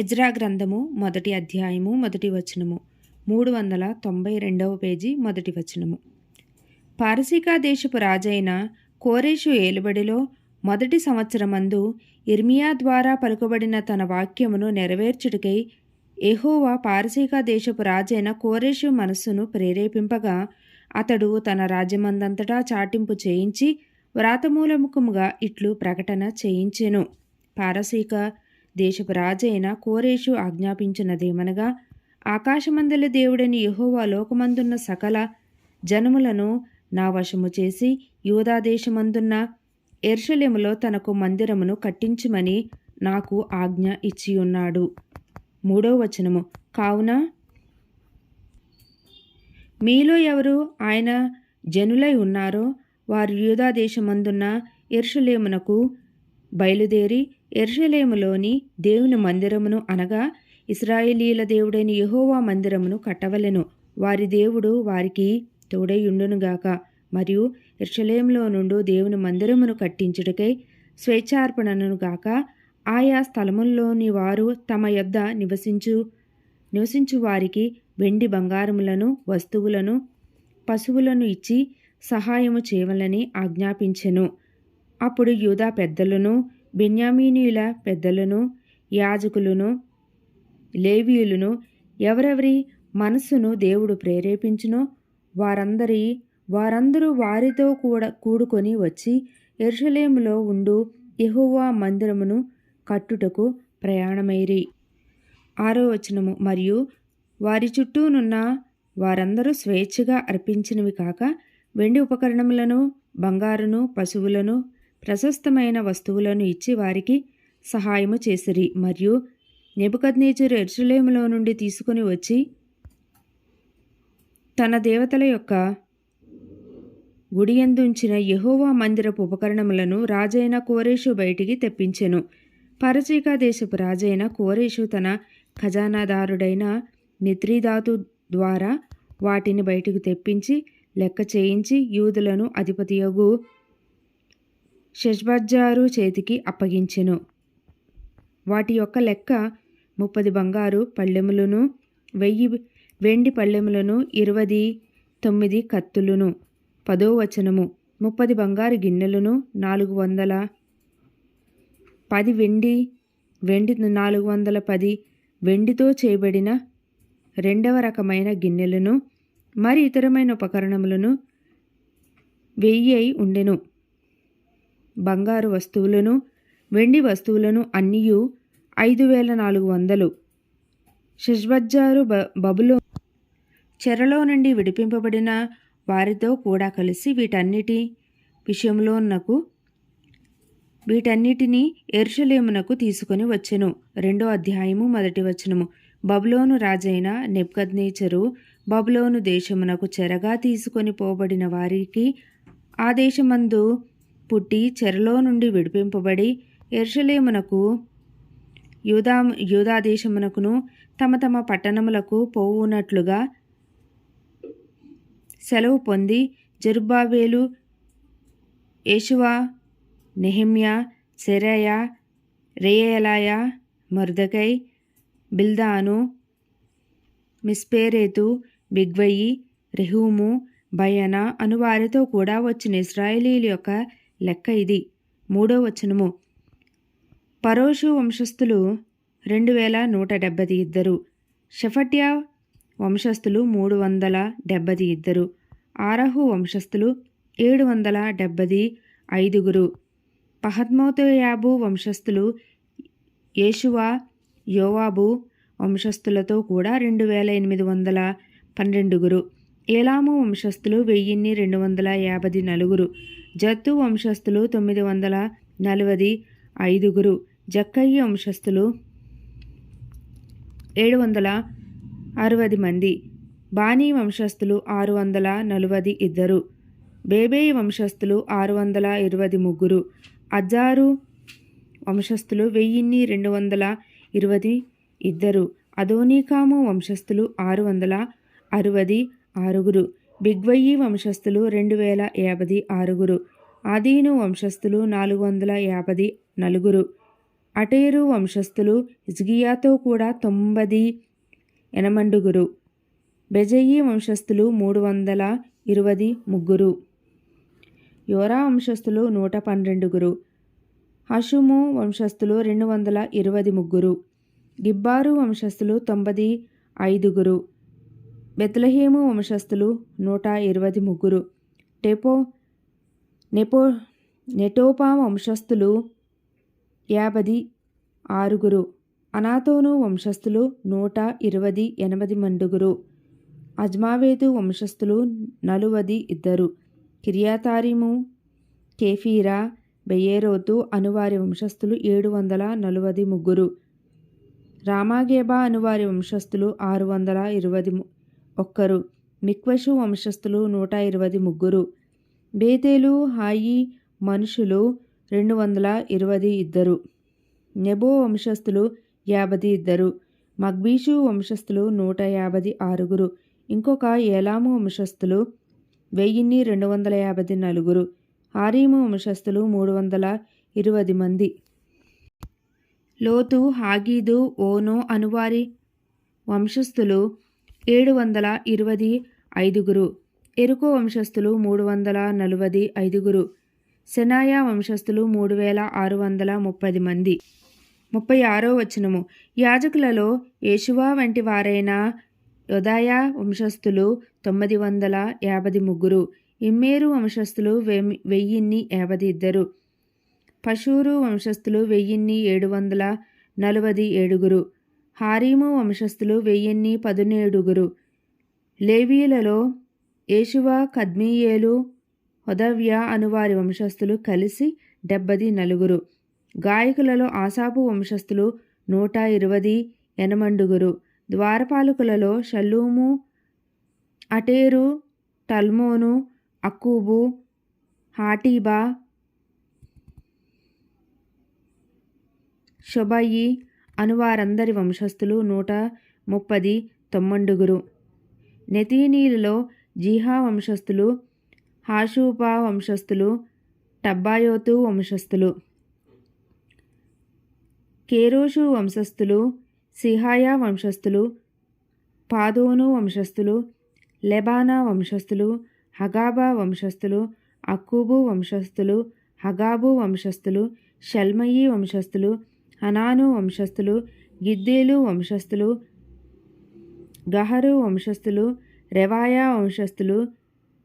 Ezra గ్రంథము మొదటి అధ్యాయము మొదటి వచనము. మూడు వందల తొంభై రెండవ పేజీ మొదటి వచనము. పారసీకా దేశపు రాజైన కోరేషు ఏలుబడిలో మొదటి సంవత్సరమందు ఇర్మియా ద్వారా పలుకబడిన తన వాక్యమును నెరవేర్చుటకై ఎహోవా పారసీకా దేశపు రాజైన కోరేషు మనస్సును ప్రేరేపింపగా అతడు తన రాజ్యమందంతటా చాటింపు చేయించి వ్రాతమూలముఖముగా ఇట్లు ప్రకటన చేయించెను. పారసీక దేశపు రాజైన కోరేషు ఆజ్ఞాపించినదేమనగా ఆకాశమందలి దేవుడని యహోవా లోకమందున్న సకల జనములను నా వశము చేసి యూదాదేశమందున్న ఎర్షలేములో తనకు మందిరమును కట్టించమని నాకు ఆజ్ఞ ఇచ్చియున్నాడు. మూడో వచనము. కావున మీలో ఎవరు ఆయన జనులై ఉన్నారో వారు యూదాదేశమందున్న ఎర్షలేమునకు బయలుదేరి ఎర్షలేములోని దేవుని మందిరమును అనగా ఇస్రాయేలీల దేవుడైన యహోవా మందిరమును కట్టవలెను. వారి దేవుడు వారికి తోడైయుండునుగాక మరియు ఎర్షలేంలో నుండి దేవుని మందిరమును కట్టించుటకై స్వేచ్ఛార్పణను గాక. ఆయా స్థలముల్లోని వారు తమ యొద్ద నివసించు నివసించు వారికి వెండి బంగారములను వస్తువులను పశువులను ఇచ్చి సహాయము చేయవలని ఆజ్ఞాపించెను. అప్పుడు యూదా పెద్దలను బెన్యామీనీయుల పెద్దలను యాజకులను లేవీయులను ఎవరెవరి మనస్సును దేవుడు ప్రేరేపించునో వారందరి వారందరూ వారితో కూడా కూడుకొని వచ్చి ఎరుషలేములో ఉండు యెహోవా మందిరమును కట్టుటకు ప్రయాణమైరి. ఆరో వచనము. మరియు వారి చుట్టూనున్న వారందరూ స్వేచ్ఛగా అర్పించినవి కాక వెండి ఉపకరణములను బంగారును పశువులను ప్రశస్తమైన వస్తువులను ఇచ్చి వారికి సహాయము చేసిరి. మరియు నెబుకద్నేచరు ఎర్షలేములో నుండి తీసుకుని వచ్చి తన దేవతల యొక్క గుడియందుంచిన యహోవా మందిరపు ఉపకరణములను రాజైన కోరేషు బయటికి తెప్పించెను. పరచీకా దేశపు రాజైన కోరేషు తన ఖజానాదారుడైన మిత్రీదాతు ద్వారా వాటిని బయటకు తెప్పించి లెక్క చేయించి యూదులను అధిపతియగు షెష్బజ్జారు చేతికి అప్పగించెను. వాటి యొక్క లెక్క ముప్పది బంగారు పళ్ళెములను వెయ్యి వెండి పళ్ళెములను ఇరవది తొమ్మిది కత్తులను. పదో వచనము. ముప్పది బంగారు గిన్నెలను నాలుగు వందల పది వెండి వెండి నాలుగు వందల పది వెండితో చేయబడిన రెండవ రకమైన గిన్నెలను మరి ఇతరమైన ఉపకరణములను వెయ్యి అయి ఉండెను. బంగారు వస్తువులను వెండి వస్తువులను అన్నియు ఐదు వేల నాలుగు వందలు షష్బజ్జారు బ బబులో చెరలో నుండి విడిపింపబడిన వారితో కూడా కలిసి వీటన్నిటి విషయంలోనకు వీటన్నిటినీ ఎరుషలేమునకు తీసుకొని వచ్చెను. రెండో అధ్యాయము మొదటి వచనము. బబులోను రాజైన నెప్కద్నేచరు బబులోను దేశమునకు చెరగా తీసుకొని పోబడిన వారికి ఆ దేశమందు పుట్టి చెరలో నుండి విడిపింపబడి ఎర్షలేమునకు యూదా యూదాదేశమునకును తమ తమ పట్టణములకు పోవునట్లుగా సెలవు పొంది జరుబాబేలు యేషువా నెహిమ్యా సెరయ రేయలాయ మర్దకై బిల్దాను మిస్పేరేతు బిగ్వయి రెహూము భయన అను వారితో కూడా వచ్చిన ఇస్రాయేలీల యొక్క లెక్క ఇది. మూడో వచనము. పరోషు వంశస్థులు రెండు వేల నూట డెబ్బది ఇద్దరు. షఫట్యా వంశస్థులు మూడు వందల డెబ్బది ఇద్దరు. ఆరహు వంశస్థులు ఏడు వందల డెబ్బది ఐదుగురు. పహద్మోతయాబు వంశస్థులు యేషువా యోవాబు వంశస్థులతో కూడా రెండు వేల ఎనిమిది వందల పన్నెండుగురు. ఏలాము వంశస్థులు వెయ్యిన్ని రెండు వందల యాభై నలుగురు. జత్తు వంశస్థులు తొమ్మిది వందల నలభై ఐదుగురు జక్కయ్య వంశస్థులు ఏడు వందల అరవై మంది బానీ వంశస్థులు ఆరు వందల నలభై ఇద్దరు బేబే వంశస్థులు ఆరు వందల ఇరవై ముగ్గురు అజారు వంశస్థులు వెయ్యిన్ని రెండు వందల ఇరవై ఇద్దరు అదోనీకాము వంశస్థులు ఆరు వందల అరవది ఆరుగురు బిగ్వయ్యి వంశస్థులు రెండు వేల యాభై ఆరుగురు. ఆదీను వంశస్థులు నాలుగు వందల యాభై నలుగురు. అటేరు వంశస్థులు ఇజ్గియాతో కూడా తొంభై ఎనమండుగురు. బెజయి వంశస్థులు మూడు వందల ఇరవై ముగ్గురు. యోరా వంశస్థులు నూట పన్నెండుగురు. హషుము వంశస్థులు రెండు వందల ఇరవై ముగ్గురు. గిబ్బారు వంశస్థులు తొంభది ఐదుగురు. బెత్లహేము వంశస్థులు నూట ఇరవై ముగ్గురు. టెపో నెపో నెటోపా వంశస్థులు యాభై ఆరుగురు. అనాతోను వంశస్థులు నూట ఇరవై ఎనిమిది మండుగురు. అజ్మావేతు వంశస్థులు నలువది ఇద్దరు. కిరియాతారిము కేఫీరా బెయేరోతు అనువారి వంశస్థులు ఏడు వందల నలువది ముగ్గురు. రామాగేబా అనువారి వంశస్థులు ఆరు వందల ఇరవై ఒక్కరు. మిక్వషు వంశస్థులు నూట ఇరవై ముగ్గురు. బేతేలు హాయి మనుషులు రెండు వందల ఇరవై ఇద్దరు. నెబో వంశస్థులు యాభై ఇద్దరు. మగ్బీషు వంశస్థులు నూట యాభై ఆరుగురు. ఇంకొక ఏలాము వంశస్థులు వెయ్యిన్ని రెండు వందల యాభై నలుగురు. హారీము వంశస్థులు మూడు వందల ఇరవై మంది. లోతు హాగీదు ఓనో అనువారి వంశస్థులు ఏడు వందల ఇరవై ఐదుగురు. ఎరుకో వంశస్థులు మూడు వందల నలభై ఐదుగురు. సెనాయా వంశస్థులు మూడు వేల ఆరు వందల ముప్పై మంది. ముప్పై ఆరో వచనము. యాజకులలో యేషువా వంటి వారైన యోదాయ వంశస్థులు తొమ్మిది వందల యాభై ముగ్గురు. ఇమ్మేరు వంశస్థులు వెయ్యిన్ని యాభై ఇద్దరు. పశూరు వంశస్థులు వెయ్యిన్ని ఏడు వందల నలభై ఏడుగురు. హారీము వంశస్థులు వెయ్యిన్ని పదునేడుగురు. లేవీలలో యేషువ కద్మీయేలు హొదవ్య అనువారి వంశస్థులు కలిసి డెబ్బది నలుగురు. గాయకులలో ఆసాపు వంశస్థులు నూట ఇరవై ఎనమండుగురు ద్వారపాలకులలో షల్లూము అటేరు టల్మోను అక్కూబు హాటీబా షొబయి అనువారందరి వంశస్థులు నూట ముప్పది తొమ్మండుగురు. నెతీనీలలో జీహా వంశస్థులు హాషూపా వంశస్థులు టబ్బాయోతు వంశస్థులు. కేరోషు వంశస్థులు సిహాయా వంశస్థులు పాదోను వంశస్థులు లెబానా వంశస్థులు హగాబా వంశస్థులు అక్కూబు వంశస్థులు హగాబు వంశస్థులు షల్మయి వంశస్థులు హనాను వంశస్థులు గిద్దేలు వంశస్థులు గహరు వంశస్థులు రెవాయా వంశస్థులు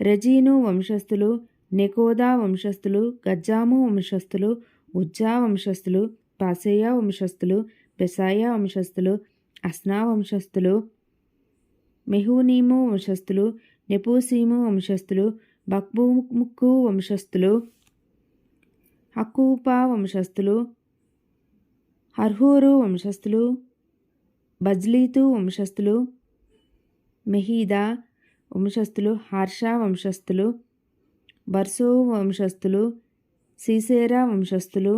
రెజీను వంశస్థులు నెకోదా వంశస్థులు గజ్జాము వంశస్థులు ఉజ్జా వంశస్థులు పాసేయ వంశస్థులు పెసాయ వంశస్థులు అస్నా వంశస్థులు మెహూనీము వంశస్థులు నెపూసీము వంశస్థులు బక్బుముక్కు వంశస్థులు హకూపా వంశస్థులు హర్హూరు వంశస్థులు బజ్లీతు వంశస్థులు మెహీదా వంశస్థులు హర్ష వంశస్థులు బర్సో వంశస్థులు సీసేరా వంశస్థులు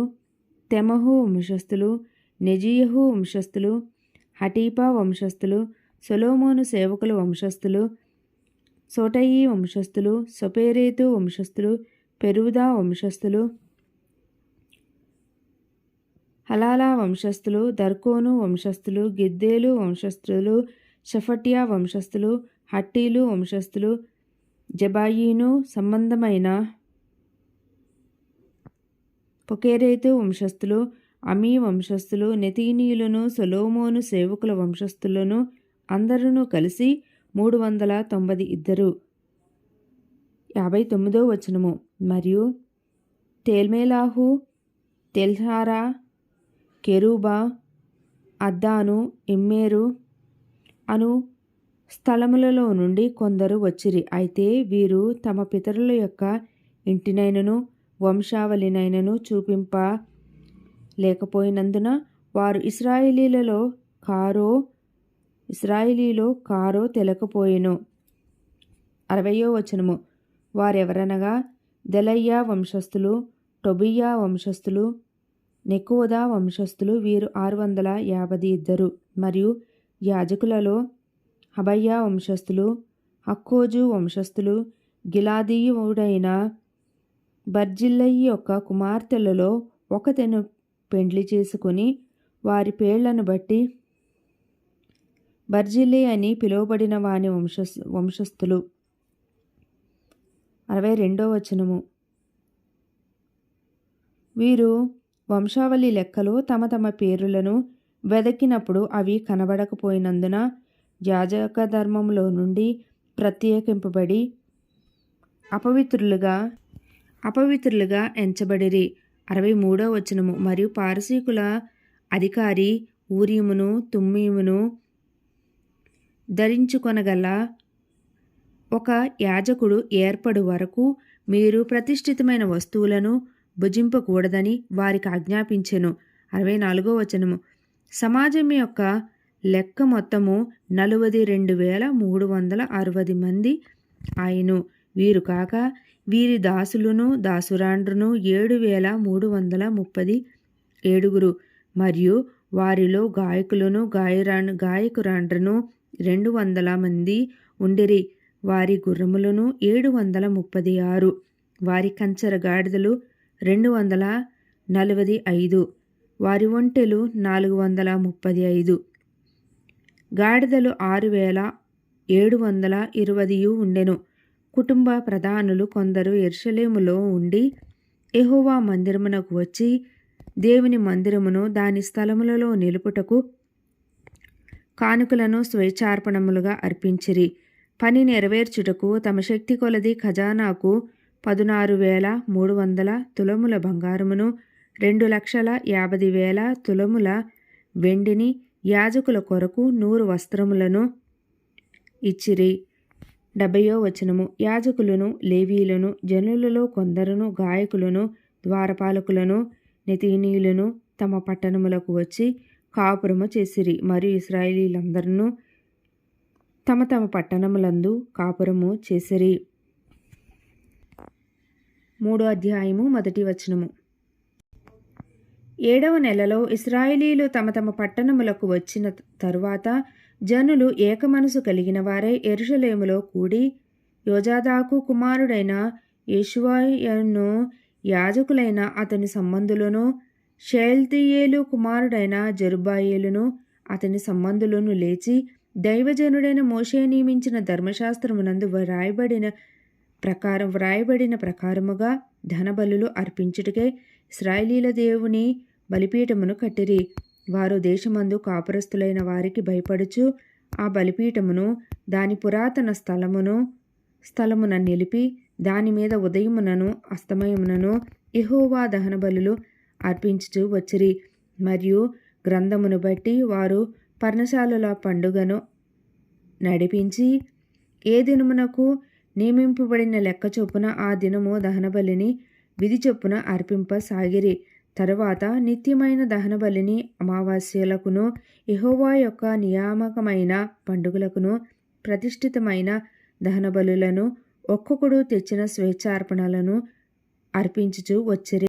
తెమహు వంశస్థులు నెజియహు వంశస్థులు హటీపా వంశస్థులు సొలోమోను సేవకుల వంశస్థులు సోటయి వంశస్థులు సొపేరేతు వంశస్థులు పెరుదా వంశస్థులు హలాలా వంశస్థులు దర్కోను వంశస్థులు గిద్దేలు వంశస్థులు షఫటియా వంశస్థులు హట్టీలు వంశస్థులు జబాయీను సంబంధమైన పొకేరేతు వంశస్థులు అమీ వంశస్థులు నెతీనీయులను సొలోమోను సేవకుల వంశస్థులను అందరూ కలిసి మూడు వందల తొంభై ఇద్దరు. యాభై తొమ్మిదో వచనము. మరియు తేల్మేలాహు తెల్హారా కెరూబా అద్దాను ఇమ్మేరు అను స్థలములలో నుండి కొందరు వచ్చిరి. అయితే వీరు తమ పితరుల యొక్క ఇంటినైనను వంశావళినైనను చూపింప లేకపోయినందున వారు ఇస్రాయేలీలలో కారో ఇస్రాయేలీలో కారో తెలకపోయెను. అరవయో వచనము. వారెవరనగా దెలయ్యా వంశస్థులు టొబియా వంశస్థులు నెకోదా వంశస్థులు వీరు ఆరు వందల యాభై ఇద్దరు. మరియు యాజకులలో హబయ్యా వంశస్థులు హక్కోజు వంశస్థులు గిలాదీయుడైన బర్జిల్లయి యొక్క కుమార్తెలలో ఒకతెను పెండ్లి చేసుకుని వారి పేర్లను బట్టి బర్జిల్లే అని పిలువబడిన వాని వంశ వంశస్థులు. అరవై రెండో వచనము. వీరు వంశావళి లెక్కలో తమ తమ పేరులను వెదకినప్పుడు అవి కనబడకపోయినందున యాజక ధర్మంలో నుండి ప్రత్యేకింపబడి అపవిత్రులుగా అపవిత్రులుగా ఎంచబడిరి. అరవై మూడో వచనము. మరియు పారసీకుల అధికారి ఊరియమును తుమ్మీమును ధరించుకొనగల ఒక యాజకుడు ఏర్పడు వరకు మీరు ప్రతిష్ఠితమైన వస్తువులను భుజింపకూడదని వారికి ఆజ్ఞాపించెను. అరవై నాలుగో వచనము. సమాజం యొక్క లెక్క మొత్తము నలువది రెండు వేల మూడు వందల అరవది మంది ఆయను వీరు కాక వీరి దాసులను దాసురాండ్రును ఏడు వేల మూడు వందల ముప్పది ఏడుగురు. మరియు వారిలో గాయకులను గాయరాన్ గాయకురాండ్రను రెండు వందల మంది ఉండిరి. వారి గుర్రములను ఏడు వందల ముప్పది ఆరు. వారి కంచర గాడిదలు రెండు వందల నలభై ఐదు. వారి ఒంటెలు నాలుగు వందల ముప్పై ఐదు. గాడిదలు ఆరు వేల ఏడు వందల ఇరవదియు ఉండెను. కుటుంబ ప్రధానులు కొందరు ఎర్షలేములో ఉండి ఎహోవా మందిరమునకు వచ్చి దేవుని మందిరమును దాని స్థలములలో నిలుపుటకు కానుకలను స్వేచ్ఛార్పణములుగా అర్పించిరి. పని నెరవేర్చుటకు తమ శక్తి కొలది ఖజానాకు పదునారు వేల మూడు వందల తులముల బంగారమును రెండు లక్షల యాభై వేల తులముల వెండిని యాజకుల కొరకు నూరు వస్త్రములను ఇచ్చిరి. డెబ్బయో వచనము. యాజకులను లేవీలను జనులలో కొందరును గాయకులను ద్వారపాలకులను నితీనీయులను తమ పట్టణములకు వచ్చి కాపురము చేసిరి. మరియు ఇస్రాయేలీలందరూ తమ తమ పట్టణములందు కాపురము చేసిరి. మూడో అధ్యాయము మొదటి వచనము. ఏడవ నెలలో ఇస్రాయేలీలు తమ తమ పట్టణములకు వచ్చిన తరువాత జనులు ఏకమనసు కలిగిన వారై ఎరుషలేములో కూడి యోజాదాకు కుమారుడైన యేషువాయను యాజకులైన అతని సంబంధులను షేల్తియేలు కుమారుడైన జరుబాయేలును అతని సంబంధులను లేచి దైవజనుడైన మోషే నియమించిన ధర్మశాస్త్రమునందు వ్రాయబడిన ప్రకారం వ్రాయబడిన ప్రకారముగా ధనబలులు అర్పించుటకే ఇస్రాయలీల దేవుని బలిపీఠమును కట్టిరి. వారు దేశమందు కాపురస్తులైన వారికి భయపడుచు ఆ బలిపీఠమును దాని పురాతన స్థలమును స్థలమున నిలిపి దాని మీద ఉదయమునను అస్తమయమునను ఎహోవా దహన బలులు అర్పించుచు వచ్చిరి. మరియు గ్రంథమును బట్టి వారు పర్ణశాలల పండుగను నడిపించి ఏ దినమునకు నియమింపబడిన లెక్క చొప్పున ఆ దినము దహనబలిని విధి చొప్పున అర్పింపసాగిరి తరువాత నిత్యమైన దహనబలిని అమావాస్యలకును ఎహోవా యొక్క నియామకమైన పండుగలకును ప్రతిష్ఠితమైన దహనబలులను ఒక్కొక్కడు తెచ్చిన స్వేచ్ఛార్పణలను అర్పించుచు వచ్చిరి.